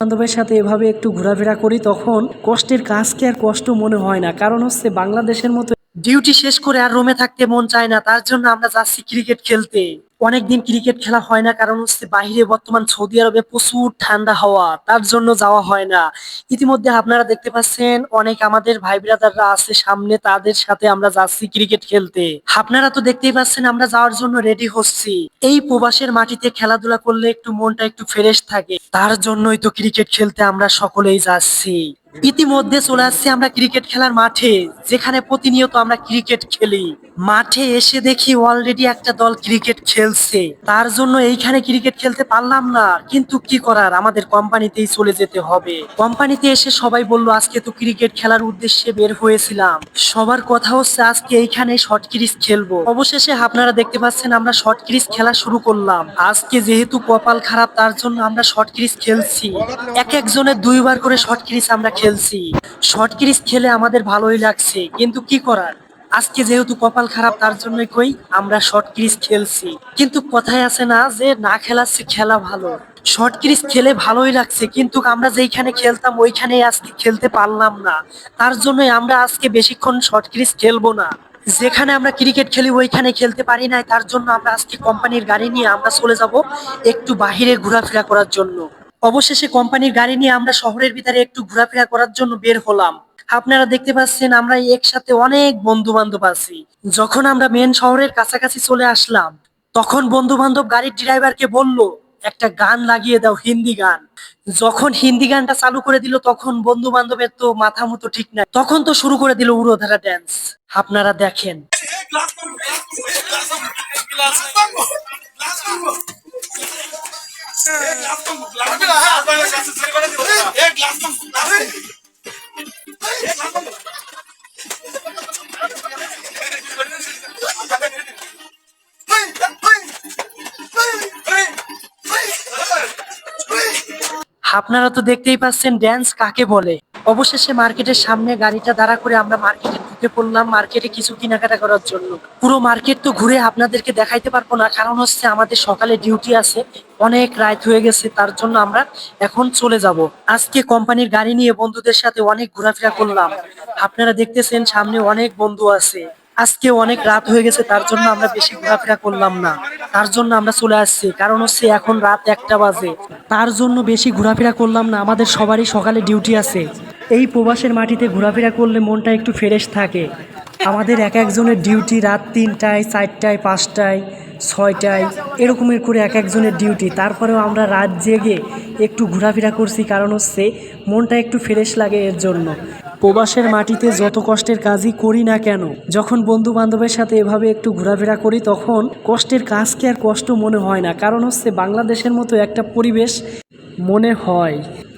বান্ধবের সাথে এভাবে একটু ঘোরাফেরা করি, তখন কষ্টের কাজকে আর কষ্ট মনে হয় না? কারণ হচ্ছে বাংলাদেশের মতো ডিউটি শেষ করে আর রোমে থাকতে মন চায় না, তার জন্য আমরা যাচ্ছি ক্রিকেট খেলতে। অনেকদিন ক্রিকেট খেলা হয় না, কারণ হচ্ছে বাইরে বর্তমান সৌদি আরবে প্রচুর ঠান্ডা হাওয়া, তার জন্য যাওয়া হয় না। ইতিমধ্যে আপনারা দেখতে পাচ্ছেন, অনেক আমাদের ভাই ব্রাদাররা আছে সামনে, তাদের সাথে আমরা যাচ্ছি ক্রিকেট খেলতে। আপনারা তো দেখতেই পাচ্ছেন, আমরা যাওয়ার জন্য রেডি হচ্ছি। এই প্রবাসের মাটিতে খেলাধুলা করলে একটু মনটা একটু ফ্রেশ থাকে। তার জন্যই তো ক্রিকেট খেলতে আমরা সকলেই যাচ্ছি। ইতিমধ্যে চলে আসছি আমরা ক্রিকেট খেলার মাঠে, যেখানে প্রতিনিয়ত আমরা ক্রিকেট খেলি। মাঠে এসে দেখি অলরেডি একটা দল ক্রিকেট খেলছে। তার জন্য এইখানে ক্রিকেট খেলতে পারলাম না। কিন্তু কি করার? আমাদের কোম্পানিতেই চলে যেতে হবে। কোম্পানিতে এসে সবাই বলল, আজকে তো ক্রিকেট খেলার উদ্দেশ্যে বের হয়েছিলাম। সবার কথা হচ্ছে আজকে এইখানে শর্ট ক্রিজ খেলব। অবশেষে আপনারা দেখতে পাচ্ছেন আমরা শর্ট ক্রিজ খেলা শুরু করলাম। আজকে যেহেতু কপাল খারাপ, তার জন্য আমরা শর্ট ক্রিজ খেলছি। এক একজনের দুইবার করে শর্ট ক্রিজ আমরা খেলছি। শর্ট ক্রিজ খেলে আমাদের ভালোই লাগছে, কিন্তু কি করার? আজকে যেহেতু কপাল খারাপ, তার জন্য কই আমরা শর্ট ক্রিজ খেলছি। কিন্তু কথায় আছে না যে, না খেলাচ্ছে, খেলা ভালো। শর্ট ক্রিজ খেলে ভালোই লাগছে, কিন্তু আমরা যেইখানে খেলতাম, ওইখানেই আজকে খেলতে পারলাম না। তার জন্য আমরা আজকে বেশিক্ষণ শর্ট ক্রিজ খেলব না। যেখানে আমরা ক্রিকেট খেলি, ওইখানে খেলতে পারি নাই, তার জন্য আমরা আজকে কোম্পানির গাড়ি নিয়ে আমরা চলে যাব একটু বাহিরে ঘোরাফেরা করার জন্য। অবশেষে কোম্পানির গাড়ি নিয়ে আমরা শহরের ভিতরে একটু ঘোরাফেরা করার জন্য বের হলাম। আপনারা দেখতে পাচ্ছেন আমরা একসাথে অনেক বন্ধু বান্ধব আছি। যখন আমরা মেন শহরের কাছাকাছি চলে আসলাম, তখন বন্ধু বান্ধব গাড়ির ড্রাইভারকে বলল, একটা গান লাগিয়ে দাও, হিন্দি গান। যখন হিন্দি গানটা চালু করে দিল, তখন বন্ধু বান্ধবের তো মাথা মতো ঠিক নাই। তখন তো শুরু করে দিল উড়োধারা ড্যান্স আপনারা দেখেন। আপনারা তো দেখতেই পাচ্ছেন ড্যান্স কাকে বলে? অবশেষে মার্কেটের সামনে গাড়িটা দাঁড়া করে আমরা মার্কেটে ঢুকে পড়লাম। মার্কেটে কিছু কেনাকাটা করার জন্য। পুরো মার্কেট তো ঘুরে আপনাদেরকে দেখাইতে পারব না, কারণ হচ্ছে আমাদের সকালে ডিউটি আছে, অনেক রাত হয়ে গেছে, তার জন্য আমরা এখন চলে যাব। আজকে কোম্পানির গাড়ি নিয়ে বন্ধুদের সাথে অনেক ঘোরাফেরা করলাম। আপনারা দেখতেছেন সামনে অনেক বন্ধু আছে। আজকে অনেক রাত হয়ে গেছে, তার জন্য আমরা বেশি ঘোরাফেরা করলাম না। তার জন্য আমরা চলে আসছি, কারণ হচ্ছে এখন রাত একটা বাজে। তার জন্য বেশি ঘোরাফেরা করলাম না, আমাদের সবারই সকালে ডিউটি আছে। এই প্রবাসের মাটিতে ঘোরাফেরা করলে মনটা একটু ফ্রেশ থাকে। আমাদের এক একজনের ডিউটি রাত তিনটায়, চারটায়, পাঁচটায়, ছয়টায়, এরকমের করে এক একজনের ডিউটি তারপরেও আমরা রাত জেগে একটু ঘোরাফেরা করছি কারণ হচ্ছে মনটা একটু ফ্রেশ লাগে এর জন্য। প্রবাসের মাটিতে যত কষ্টের কাজই করি না কেন, যখন বন্ধু বান্ধবের সাথে এভাবে একটু ঘোরাফেরা করি তখন কষ্টের কাজকে আর কষ্ট মনে হয় না। কারণ হচ্ছে বাংলাদেশের মতো একটা পরিবেশ মনে হয়।